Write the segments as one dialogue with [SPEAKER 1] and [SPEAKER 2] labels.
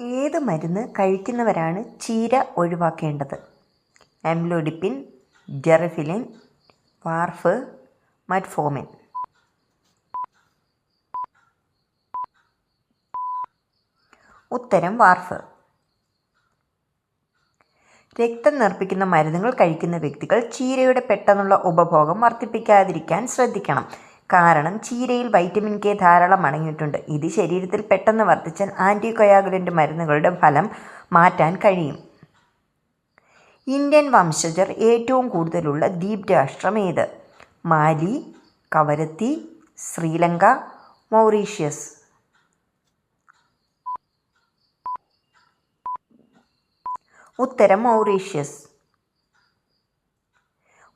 [SPEAKER 1] ഏത് മരുന്ന് കഴിക്കുന്നവരാണ് ചീര ഒഴിവാക്കേണ്ടത്? എംലോഡിപ്പിൻ ജെറഫിലിൻ വാർഫ് മറ്റ്ഫോമിൻ ഉത്തരം വാർഫ് രക്തം നിർപ്പിക്കുന്ന മരുന്നുകൾ കഴിക്കുന്ന വ്യക്തികൾ ചീരയുടെ പെട്ടെന്നുള്ള ഉപഭോഗം വർദ്ധിപ്പിക്കാതിരിക്കാൻ ശ്രദ്ധിക്കണം. കാരണം ചീരയിൽ വൈറ്റമിൻ കെ ധാരാളം അടങ്ങിയിട്ടുണ്ട്. ഇത് ശരീരത്തിൽ പെട്ടെന്ന് വർദ്ധിച്ചാൽ ആന്റികൊയാഗുലന്റ് മരുന്നുകളുടെ ഫലം മാറ്റാൻ കഴിയും. ഇന്ത്യൻ വംശജർ ഏറ്റവും കൂടുതലുള്ള ദ്വീപ് രാഷ്ട്രം ഏത്? Mali Kavaratti Sri Lanka Mauritius. ഉത്തരം മൗറീഷ്യസ്.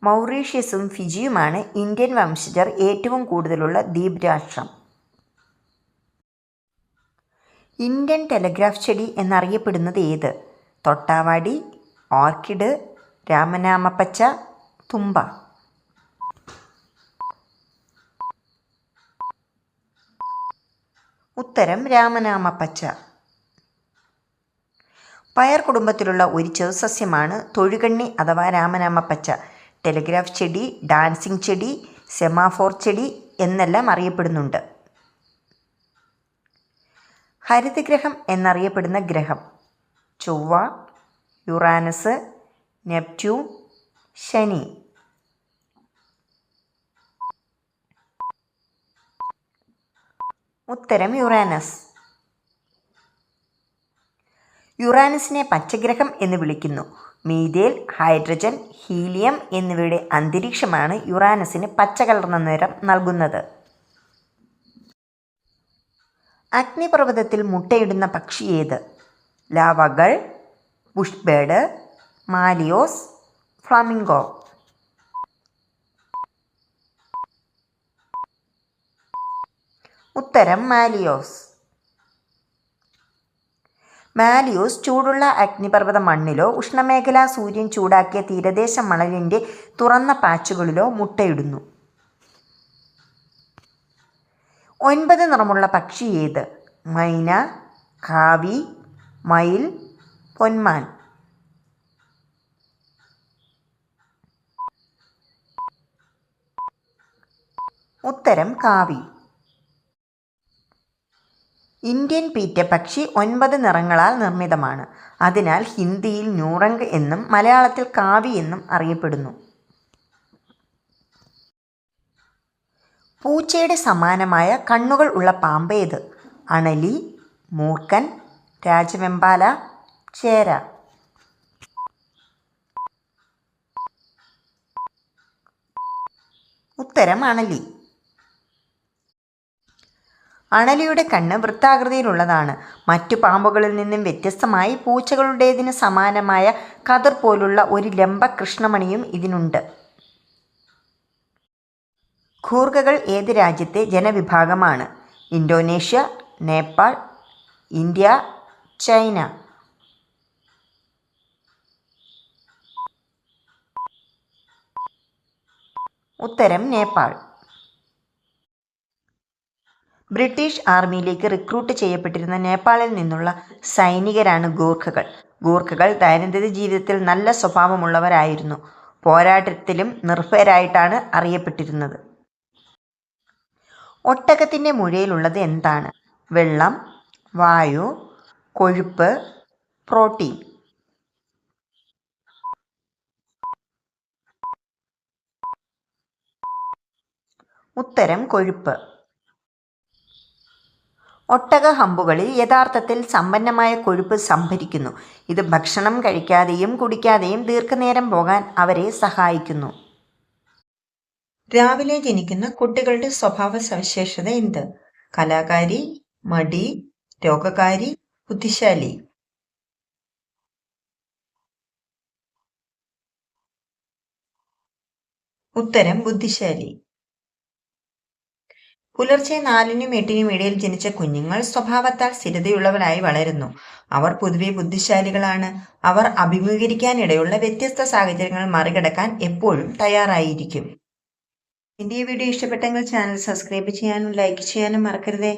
[SPEAKER 1] മൗറീഷ്യസും ഫിജിയുമാണ് ഇന്ത്യൻ വംശജർ ഏറ്റവും കൂടുതലുള്ള ദ്വീപ് രാഷ്ട്രം ഇന്ത്യൻ ടെലഗ്രാഫ് ചെടി എന്നറിയപ്പെടുന്നത് ഏത്? തൊട്ടാവാടി ഓർക്കിഡ് രാമനാമപ്പച്ച തുമ്പ. ഉത്തരം രാമനാമപ്പച്ച. പയർ കുടുംബത്തിലുള്ള ഒരു ചെറുസസ്യമാണ് തൊഴുകണ്ണി അഥവാ രാമനാമപ്പച്ച. ടെലിഗ്രാഫ് ചെടി ഡാൻസിങ് ചെടി സെമാഫോർ ചെടി എന്നെല്ലാം അറിയപ്പെടുന്നുണ്ട്. ഹരിതഗ്രഹം എന്നറിയപ്പെടുന്ന ഗ്രഹം. ചൊവ്വ യുറാനസ് നെപ്റ്റ്യൂൺ ശനി. ഉത്തരം യുറാനസ്. യുറാനസിനെ പച്ചഗ്രഹം എന്ന് വിളിക്കുന്നു. മീതേൽ ഹൈഡ്രജൻ ഹീലിയം എന്നിവയുടെ അന്തരീക്ഷമാണ് യുറാനസിന് പച്ചകലർന്ന നിറം നൽകുന്നത്. അഗ്നിപർവതത്തിൽ മുട്ടയിടുന്ന പക്ഷി ഏത്? ലാവകൾ ബുഷ്ബേഡ് മാലിയോസ് ഫ്ലാമിംഗോ. ഉത്തരം മാലിയോസ്. മാലിയോസ് ചൂടുള്ള അഗ്നിപർവത മണ്ണിലോ ഉഷ്ണമേഖലാ സൂര്യൻ ചൂടാക്കിയ തീരദേശ മണലിന്റെ തുറന്ന പാച്ചുകളിലോ മുട്ടയിടുന്നു. ഒൻപത് നിറമുള്ള പക്ഷി ഏത്? മൈന കാവി മയിൽ പൊന്മാൻ. ഉത്തരം കാവി. ഇന്ത്യൻ പീറ്റ പക്ഷി ഒൻപത് നിറങ്ങളാൽ നിർമ്മിതമാണ്. അതിനാൽ ഹിന്ദിയിൽ ന്യൂറങ് എന്നും മലയാളത്തിൽ കാവി എന്നും അറിയപ്പെടുന്നു. പൂച്ചയുടെ സമാനമായ കണ്ണുകൾ ഉള്ള പാമ്പ് ഏത്? അണലി മൂർക്കൻ രാജവെമ്പാല ചേര. ഉത്തരം അണലി. അണലിയുടെ കണ്ണ് വൃത്താകൃതിയിലുള്ളതാണ്. മറ്റു പാമ്പുകളിൽ നിന്നും വ്യത്യസ്തമായി പൂച്ചകളുടേതിന് സമാനമായ കതിർ പോലുള്ള ഒരു ലംബ കൃഷ്ണമണിയും ഇതിനുണ്ട്. ഖൂർഗകൾ ഏത് രാജ്യത്തെ ജനവിഭാഗമാണ്? Indonesia Nepal India China. ഉത്തരം നേപ്പാൾ. ബ്രിട്ടീഷ് ആർമിയിലേക്ക് റിക്രൂട്ട് ചെയ്യപ്പെട്ടിരുന്ന നേപ്പാളിൽ നിന്നുള്ള സൈനികരാണ് ഗൂർഖകൾ. ഗൂർഖകൾ ദൈനംദിന ജീവിതത്തിൽ നല്ല സ്വഭാവമുള്ളവരായിരുന്നു. പോരാട്ടത്തിലും നിർഭയരായിട്ടാണ് അറിയപ്പെട്ടിരുന്നത്. ഒട്ടകത്തിന്റെ മുഴയിലുള്ളത് എന്താണ്? വെള്ളം വായു കൊഴുപ്പ് പ്രോട്ടീൻ. ഉത്തരം കൊഴുപ്പ്. ഒട്ടക ഹമ്പുകളിൽ യഥാർത്ഥത്തിൽ സമ്പന്നമായ കൊഴുപ്പ് സംഭരിക്കുന്നു. ഇത് ഭക്ഷണം കഴിക്കാതെയും കുടിക്കാതെയും ദീർഘനേരം പോകാൻ അവരെ സഹായിക്കുന്നു. രാവിലെ ജനിക്കുന്ന കുട്ടികളുടെ സ്വഭാവ സവിശേഷത എന്ത്? കലാകാരി മടി രോഗകാരി ബുദ്ധിശാലി. ഉത്തരം ബുദ്ധിശാലി. പുലർച്ചെ നാലിനും എട്ടിനും ഇടയിൽ ജനിച്ച കുഞ്ഞുങ്ങൾ സ്വഭാവത്താൽ സ്ഥിരതയുള്ളവരായി വളരുന്നു. അവർ പൊതുവെ ബുദ്ധിശാലികളാണ്. അവർ അഭിമുഖീകരിക്കാനിടയുള്ള വ്യത്യസ്ത സാഹചര്യങ്ങൾ മറികടക്കാൻ എപ്പോഴും തയ്യാറായിരിക്കും. എന്റെ വീഡിയോ ഇഷ്ടപ്പെട്ടെങ്കിൽ ചാനൽ സബ്സ്ക്രൈബ് ചെയ്യാനും ലൈക്ക് ചെയ്യാനും മറക്കരുതേ.